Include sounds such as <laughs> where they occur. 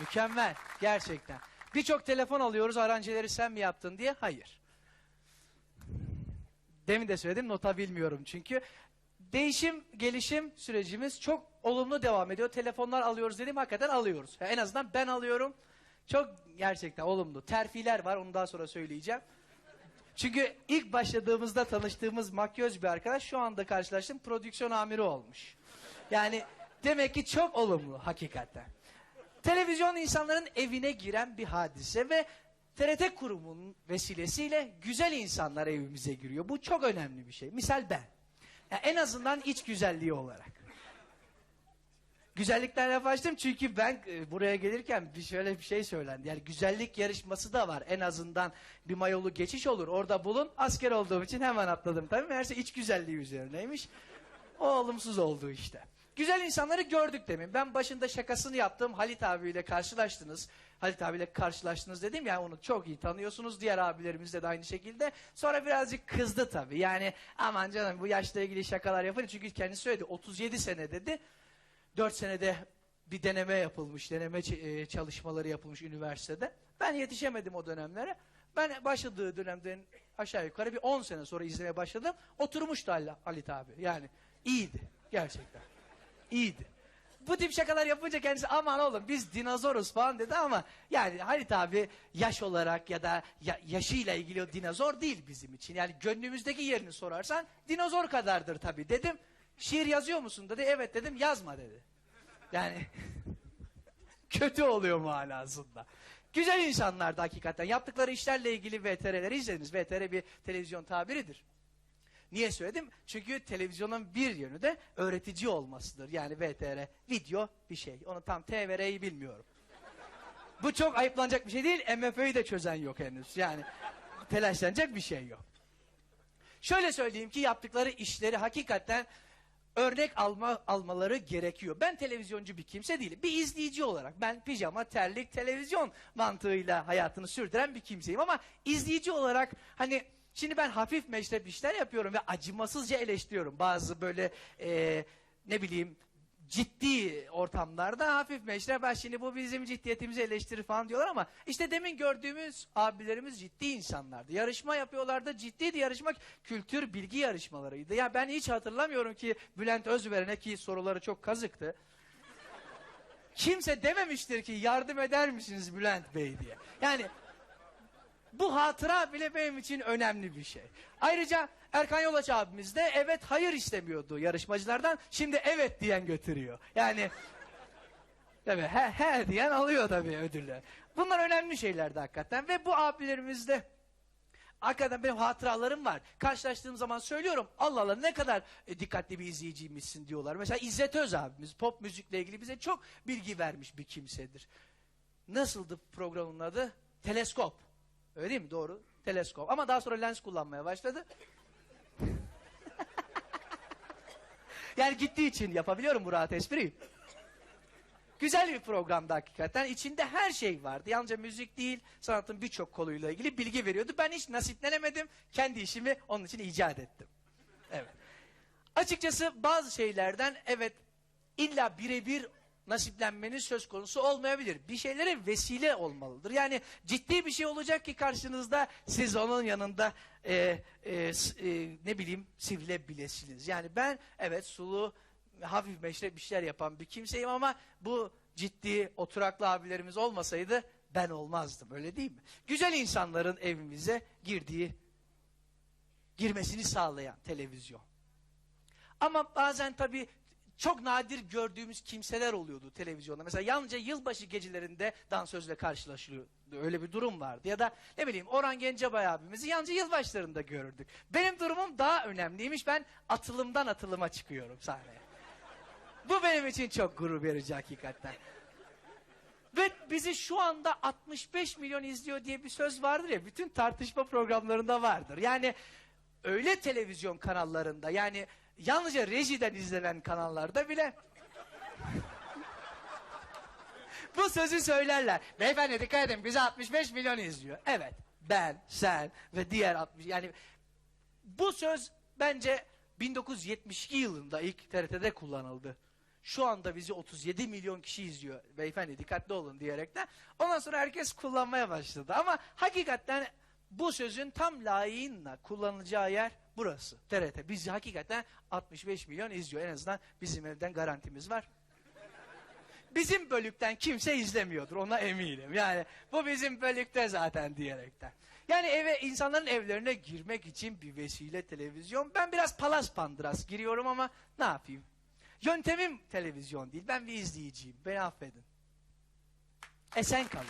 Mükemmel. Gerçekten. Birçok telefon alıyoruz aranjeleri sen mi yaptın diye. Hayır. Demin de söyledim nota bilmiyorum çünkü. Değişim, gelişim sürecimiz çok olumlu devam ediyor. Telefonlar alıyoruz dedim hakikaten alıyoruz. Ya En azından ben alıyorum. Çok gerçekten olumlu. Terfiler var onu daha sonra söyleyeceğim. Çünkü ilk başladığımızda tanıştığımız makyöz bir arkadaş şu anda karşılaştım prodüksiyon amiri olmuş. Yani demek ki çok olumlu hakikaten. Televizyon insanların evine giren bir hadise ve TRT kurumunun vesilesiyle güzel insanlar evimize giriyor. Bu çok önemli bir şey. Misal ben. Ya en azından iç güzelliği olarak. Güzellikten laf açtım çünkü ben e, buraya gelirken bir şöyle bir şey söylendi. Yani güzellik yarışması da var. En azından bir mayolu geçiş olur. Orada bulun. Asker olduğum için hemen atladım tabii. Meğerse iç güzelliği üzerineymiş. O olumsuz oldu işte. Güzel insanları gördük demin. Ben başında şakasını yaptım. Halit abiyle karşılaştınız. Halit abiyle karşılaştınız dedim ya onu çok iyi tanıyorsunuz. Diğer abilerimizle de aynı şekilde. Sonra birazcık kızdı tabii. Yani aman canım bu yaşla ilgili şakalar yapın. Çünkü kendisi söyledi 37 sene dedi. 4 senede bir deneme yapılmış, deneme e, çalışmaları yapılmış üniversitede. Ben yetişemedim o dönemlere. Ben başladığı dönemden aşağı yukarı bir 10 sene sonra izlemeye başladım. Oturmuştu Hal- Halit abi. Yani iyiydi gerçekten. İyiydi. Bu tip şakalar yapınca kendisi aman oğlum biz dinozoruz falan dedi ama yani Halit abi yaş olarak ya da ya- yaşıyla ilgili o dinozor değil bizim için. Yani gönlümüzdeki yerini sorarsan dinozor kadardır tabii dedim. Şiir yazıyor musun dedi. Evet dedim yazma dedi. Yani <laughs> kötü oluyor manasında. Güzel insanlardı hakikaten. Yaptıkları işlerle ilgili VTR'leri izlediniz. VTR bir televizyon tabiridir. Niye söyledim? Çünkü televizyonun bir yönü de öğretici olmasıdır. Yani VTR, video bir şey. Onu tam TVR'yi bilmiyorum. Bu çok ayıplanacak bir şey değil. MFÖ'yü de çözen yok henüz. Yani telaşlanacak bir şey yok. Şöyle söyleyeyim ki yaptıkları işleri hakikaten örnek alma almaları gerekiyor. Ben televizyoncu bir kimse değilim. Bir izleyici olarak ben pijama, terlik, televizyon mantığıyla hayatını sürdüren bir kimseyim ama izleyici olarak hani şimdi ben hafif meşrep işler yapıyorum ve acımasızca eleştiriyorum. Bazı böyle e, ne bileyim ciddi ortamlarda hafif meşrep ben şimdi bu bizim ciddiyetimizi eleştirir falan diyorlar ama işte demin gördüğümüz abilerimiz ciddi insanlardı. Yarışma yapıyorlardı ciddiydi yarışmak kültür bilgi yarışmalarıydı. Ya ben hiç hatırlamıyorum ki Bülent Özveren'e ki soruları çok kazıktı. Kimse dememiştir ki yardım eder misiniz Bülent Bey diye. Yani bu hatıra bile benim için önemli bir şey. Ayrıca Erkan Yolaç abimiz de evet hayır istemiyordu yarışmacılardan. Şimdi evet diyen götürüyor. Yani <laughs> tabii he, he diyen alıyor tabii ödülü. Bunlar önemli şeylerdi hakikaten ve bu abilerimiz de Hakikaten benim hatıralarım var. Karşılaştığım zaman söylüyorum. Allah Allah ne kadar e, dikkatli bir izleyiciymişsin diyorlar. Mesela İzzet Öz abimiz pop müzikle ilgili bize çok bilgi vermiş bir kimsedir. Nasıldı programın adı? Teleskop. Öyle değil mi? Doğru. Teleskop. Ama daha sonra lens kullanmaya başladı. <laughs> yani gittiği için yapabiliyorum bu rahat espriyi. Güzel bir programdı hakikaten. İçinde her şey vardı. Yalnızca müzik değil, sanatın birçok koluyla ilgili bilgi veriyordu. Ben hiç nasiplenemedim. Kendi işimi onun için icat ettim. Evet. Açıkçası bazı şeylerden evet illa birebir nasiplenmeniz söz konusu olmayabilir. Bir şeylere vesile olmalıdır. Yani ciddi bir şey olacak ki karşınızda siz onun yanında e, e, e, ne bileyim sivrilebilirsiniz. Yani ben evet sulu hafif meşrep bir şeyler yapan bir kimseyim ama bu ciddi oturaklı abilerimiz olmasaydı ben olmazdım öyle değil mi? Güzel insanların evimize girdiği girmesini sağlayan televizyon. Ama bazen tabii çok nadir gördüğümüz kimseler oluyordu televizyonda. Mesela yalnızca yılbaşı gecelerinde dansözle karşılaşılıyordu. Öyle bir durum vardı. Ya da ne bileyim Orhan Gencebay abimizi yalnızca yılbaşlarında görürdük. Benim durumum daha önemliymiş. Ben atılımdan atılıma çıkıyorum sahneye. Bu benim için çok gurur verici hakikaten. Ve bizi şu anda 65 milyon izliyor diye bir söz vardır ya, bütün tartışma programlarında vardır. Yani öyle televizyon kanallarında, yani yalnızca rejiden izlenen kanallarda bile bu sözü söylerler. Beyefendi dikkat edin bizi 65 milyon izliyor. Evet ben, sen ve diğer 60 yani bu söz bence 1972 yılında ilk TRT'de kullanıldı. Şu anda bizi 37 milyon kişi izliyor. Beyefendi dikkatli olun diyerekten. Ondan sonra herkes kullanmaya başladı. Ama hakikaten bu sözün tam layığıyla kullanılacağı yer burası. TRT. Bizi hakikaten 65 milyon izliyor. En azından bizim evden garantimiz var. Bizim bölükten kimse izlemiyordur ona eminim. Yani bu bizim bölükte zaten diyerekten. Yani eve insanların evlerine girmek için bir vesile televizyon. Ben biraz palas pandıras giriyorum ama ne yapayım? Yöntemim televizyon değil. Ben bir izleyiciyim. Beni affedin. Esen kalın.